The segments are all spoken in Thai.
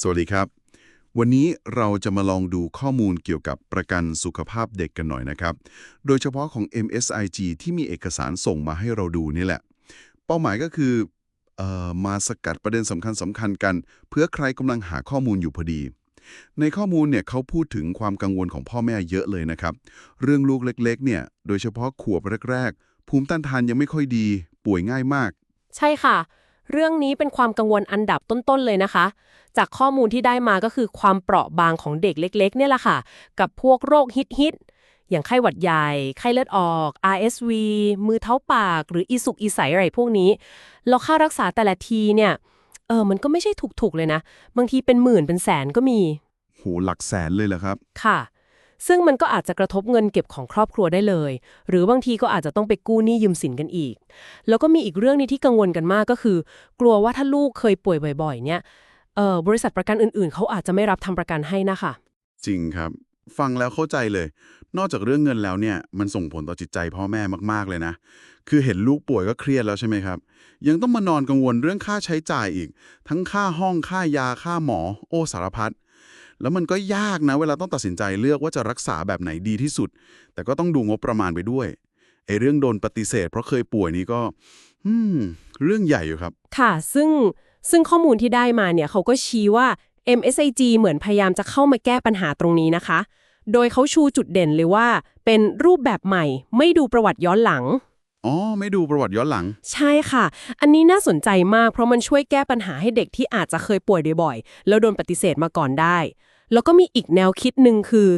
สวัสดีครับ วันนี้เราจะมาลองดูข้อมูลเกี่ยวกับประกันสุขภาพเด็กกันหน่อยนะครับ โดยเฉพาะของ MSIG ที่มีเอกสารส่งมาให้เราดูนี่แหละ เป้าหมายก็คือออมาสกัดประเด็นสำคัญสำคัญกัน เพื่อใครกำลังหาข้อมูลอยู่พอดี ในข้อมูลเนี่ยเขาพูดถึงความกังวลของพ่อแม่เยอะเลยนะครับ เรื่องลูกเล็กๆ เนี่ยโดยเฉพาะขวบแรกๆ ภูมิต้านทานยังไม่ค่อยดี ป่วยง่ายมาก ใช่ค่ะ เรื่องนี้เป็นความกังวลอันดับต้นๆเลยนะคะ จากข้อมูลที่ได้มาก็คือความเปราะบางของเด็กเล็ก ๆ เนี่ยแหละค่ะ กับพวกโรคฮิตๆอย่างไข้หวัดใหญ่ ไข้เลือดออก RSV มือเท้าปาก หรืออีสุกอีใสอะไรพวกนี้แล้วค่ารักษาแต่ละทีเนี่ยเออมันก็ไม่ใช่ถูกๆเลยนะ บางทีเป็นหมื่นเป็นแสนก็มี โหหลักแสนเลยเหรอครับ ค่ะ ซึ่งมันก็อาจจะกระทบเงินเก็บของครอบครัวได้เลย หรือบางทีก็อาจจะต้องไปกู้หนี้ยืมสินกันอีก แล้วก็มีอีกเรื่องนี้ที่กังวลกันมากก็คือ กลัวว่าถ้าลูกเคยป่วยบ่อย ๆ เนี่ยเอ่อบริษัทประกันอื่นๆ เขาอาจจะไม่รับทำประกันให้นะคะจริงครับ ฟังแล้วเข้าใจเลย นอกจากเรื่องเงินแล้วเนี่ยมันส่งผลต่อจิตใจพ่อแม่มากๆเลยนะ คือเห็นลูกป่วยก็เครียดแล้วใช่ไหมครับ ยังต้องมานอนกังวลเรื่องค่าใช้จ่ายอีก ทั้งค่าห้องค่ายาค่าหมอ โอสารพัด แล้วมันก็ยากนะเวลาต้องตัดสินใจเลือกว่าจะรักษาแบบไหนดีที่สุด แต่ก็ต้องดูงบประมาณไปด้วยไอ้เรื่องโดนปฏิเสธ เพราะเคยป่วยนี้ก็อืมเรื่องใหญ่อยู่ครับ ค่ะ ซึ่งซึ่งข้อมูลที่ได้มาเนี่ยเขาก็ชี้ว่า MSIG เหมือนพยายามจะเข้ามาแก้ปัญหาตรงนี้นะคะ โดยเขาชูจุดเด่นเลยว่า เป็นรูปแบบใหม่ ไม่ดูประวัติย้อนหลัง อ๋อ ไม่ดูประวัติย้อนหลัง ใช่ค่ะ อันนี้น่าสนใจมากเพราะมันช่วยแก้ปัญหาให้เด็กที่อาจจะเคยป่วยบ่อยๆแล้วโดนปฏิเสธมาก่อนได้ แล้วก็มีอีกแนวคิดหนึ่งคือ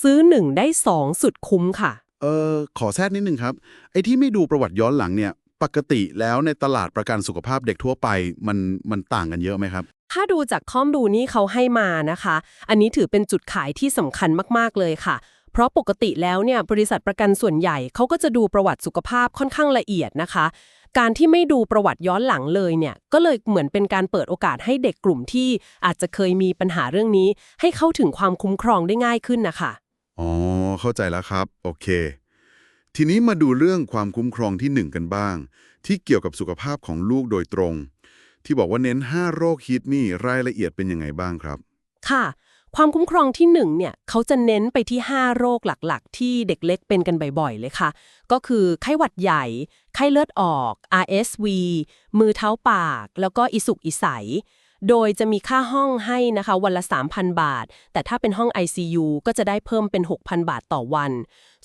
ซื้อหนึ่งได้สองสุดคุ้มค่ะ เออขอแทรกนิดนึงครับ ไอ้ที่ไม่ดูประวัติย้อนหลังเนี่ย ปกติแล้วในตลาดประกันสุขภาพเด็กทั่วไปมันมันต่างกันเยอะไหมครับ ถ้าดูจากข้อมูลนี้เขาให้มานะคะ อันนี้ถือเป็นจุดขายที่สำคัญมากๆเลยค่ะ เพราะปกติแล้วเนี่ยบริษัทประกันส่วนใหญ่เขาก็จะดูประวัติสุขภาพค่อนข้างละเอียดนะคะ การที่ไม่ดูประวัติย้อนหลังเลยเนี่ยก็เลยเหมือนเป็นการเปิดโอกาสให้เด็กกลุ่มที่อาจจะเคยมีปัญหาเรื่องนี้ ให้เข้าถึงความคุ้มครองได้ง่ายขึ้นนะคะอ๋อเข้าใจแล้วครับ โอเค ทีนี้มาดูเรื่องความคุ้มครองที่หนึ่งกันบ้าง ที่เกี่ยวกับสุขภาพของลูกโดยตรง ที่บอกว่าเน้น 5 โรคฮิตนี่รายละเอียดเป็นยังไงบ้างครับ ค่ะ ความคุ้มครองที่1เนี่ยเขาจะเน้นไปที่ 5 โรคหลักๆ ที่เด็กเล็กเป็นกันบ่อยๆเลยค่ะ ก็คือไข้หวัดใหญ่ ไข้เลือดออก RSV มือเท้าปาก แล้วก็อิสุกอิใสโดยจะมีค่าห้องให้นะคะวันละ 3,000 บาท แต่ถ้าเป็นห้อง ICU ก็จะได้เพิ่มเป็น 6,000 บาทต่อวัน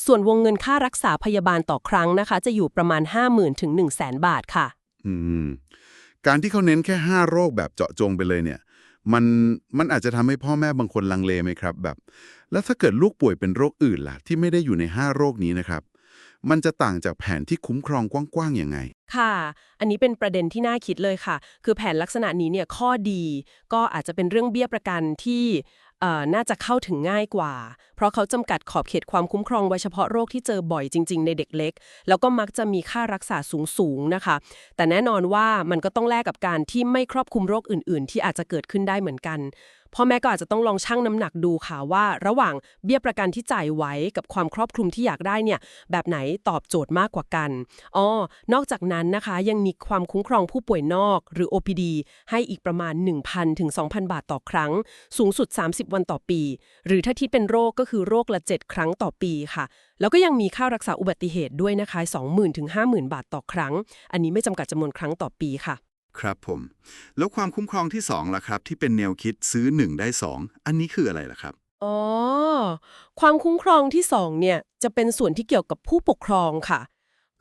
ส่วนวงเงินค่ารักษาพยาบาลต่อครั้งนะคะ จะอยู่ประมาณ 50,000ถึง100,000บาทค่ะ อืม การที่เขาเน้นแค่ 5 โรคแบบเจาะจงไปเลยเนี่ย มันมันอาจจะทำให้พ่อแม่บางคนลังเลไหมครับ แบบ แล้วถ้าเกิดลูกป่วยเป็นโรคอื่นล่ะ ที่ไม่ได้อยู่ใน 5 โรคนี้นะครับ มันจะต่างจากแผนที่คุ้มครองกว้างๆยังไง ค่ะ อันนี้เป็นประเด็นที่น่าคิดเลยค่ะ คือแผนลักษณะนี้เนี่ยข้อดี ก็อาจจะเป็นเรื่องเบี้ยประกันที่ น่าจะเข้าถึงง่ายกว่า เพราะเขาจำกัดขอบเขตความคุ้มครองไว้เฉพาะโรคที่เจอบ่อยจริง ๆ ในเด็กเล็ก แล้วก็มักจะมีค่ารักษาสูง ๆ นะคะ แต่แน่นอนว่ามันก็ต้องแลกกับการที่ไม่ครอบคลุมโรคอื่น ๆ ที่อาจจะเกิดขึ้นได้เหมือนกัน พ่อแม่ก็อาจจะต้องลองชั่งน้ำหนักดูค่ะว่า ระหว่างเบี้ยประกันที่จ่ายไว้กับความครอบคลุมที่อยากได้เนี่ยแบบไหนตอบโจทย์มากกว่ากันอ๋อนอกจากนั้นนะคะยังมีความคุ้มครองผู้ป่วยนอก หรือ OPD ให้อีกประมาณ 1,000ถึง2,000 บาทต่อครั้ง สูงสุด 30 วันต่อปี หรือถ้าที่เป็นโรคก็คือโรคละ 7 ครั้งต่อปีค่ะ แล้วก็ยังมีค่ารักษาอุบัติเหตุด้วยนะคะ20,000ถึง50,000 บาทต่อครั้ง อันนี้ไม่จำกัดจำนวนครั้งต่อปีค่ะ ครับผม แล้วความคุ้มครองที่2ล่ะครับ ที่เป็นแนวคิดซื้อ 1 ได้ 2 อันนี้คืออะไรล่ะครับ อ๋อ ความคุ้มครองที่2เนี่ยจะเป็นส่วนที่เกี่ยวกับผู้ปกครองค่ะ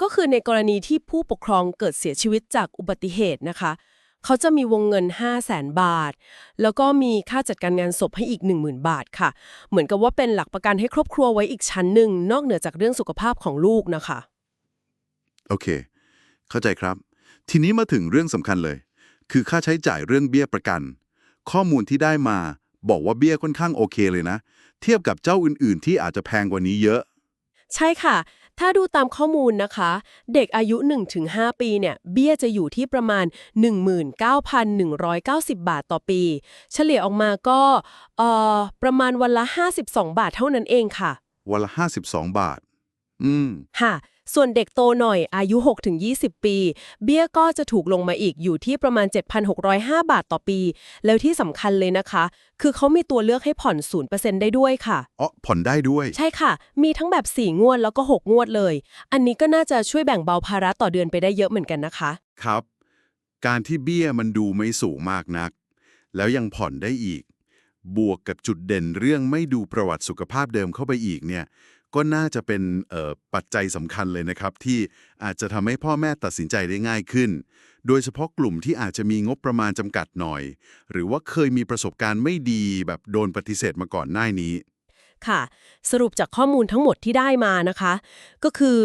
ก็คือในกรณีที่ผู้ปกครองเกิดเสียชีวิตจากอุบัติเหตุนะคะ เขาจะมีวงเงิน 5 0 0แสนบาท แล้วก็มีค่าจัดการงานศพให้อีก 10,000 บาทค่ะ เหมือนกับว่าเป็นหลักประกันให้ครอบครัวไว้อีกชั้นหนึ่งนอกเหนือจากเรื่องสุขภาพของลูกนะคะ โอเค เข้าใจครับ ทีนี้มาถึงเรื่องสำคัญเลย คือค่าใช้จ่ายเรื่องเบี้ยประกัน ข้อมูลที่ได้มาบอกว่าเบี้ยค่อนข้างโอเคเลยนะ เทียบกับเจ้าอื่นๆ ที่อาจจะแพงกว่านี้เยอะ ใช่ค่ะ ถ้าดูตามข้อมูลนะคะ เด็กอายุ 1-5 ปีเนี่ย เบี้ยจะอยู่ที่ประมาณ 19,190 บาทต่อปี เฉลี่ยออกมาก็เอ่อประมาณวันละ 52 บาทเท่านั้นเองค่ะ วันละ 52 บาท อืม ค่ะ ส่วนเด็กโตหน่อยอายุ 6-20 ปี เบี้ยก็จะถูกลงมาอีกอยู่ที่ประมาณ 7,605 บาทต่อปี แล้วที่สำคัญเลยนะคะ คือเขามีตัวเลือกให้ผ่อน 0%ได้ด้วยค่ะ อ๋อ ผ่อนได้ด้วย ใช่ค่ะ มีทั้งแบบ 4 งวดแล้วก็ 6 งวดเลย อันนี้ก็น่าจะช่วยแบ่งเบาภาระต่อเดือนไปได้เยอะเหมือนกันนะคะ ครับ การที่เบี้ยมันดูไม่สูงมากนัก แล้วยังผ่อนได้อีก บวกกับจุดเด่นเรื่องไม่ดูประวัติสุขภาพเดิมเข้าไปอีกเนี่ยก็น่าจะเป็นปัจจัยสำคัญเลยนะครับ ที่อาจจะทำให้พ่อแม่ตัดสินใจได้ง่ายขึ้น โดยเฉพาะกลุ่มที่อาจจะมีงบประมาณจำกัดหน่อย หรือว่าเคยมีประสบการณ์ไม่ดีแบบโดนปฏิเสธมาก่อนหน้านี้ ค่ะ สรุปจากข้อมูลทั้งหมดที่ได้มานะคะ ก็คือ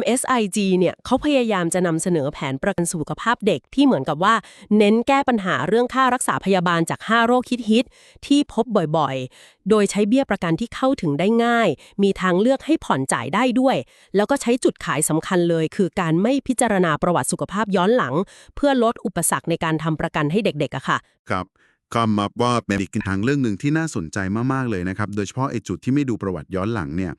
MSIG เนี่ยเขาพยายามจะนำเสนอแผนประกันสุขภาพเด็กที่เหมือนกับว่า เน้นแก้ปัญหาเรื่องค่ารักษาพยาบาลจาก 5 โรคฮิตๆที่พบบ่อยๆ โดยใช้เบี้ยประกันที่เข้าถึงได้ง่าย มีทางเลือกให้ผ่อนจ่ายได้ด้วย แล้วก็ใช้จุดขายสำคัญเลย คือการไม่พิจารณาประวัติสุขภาพย้อนหลัง เพื่อลดอุปสรรคในการทำประกันให้เด็กๆอะค่ะ ครับ ก็มาว่าเป็นอีกทางเรื่องหนึ่งที่น่าสนใจมากๆเลยนะครับ โดยเฉพาะไอ้จุดที่ไม่ดูประวัติย้อนหลังเนี่ย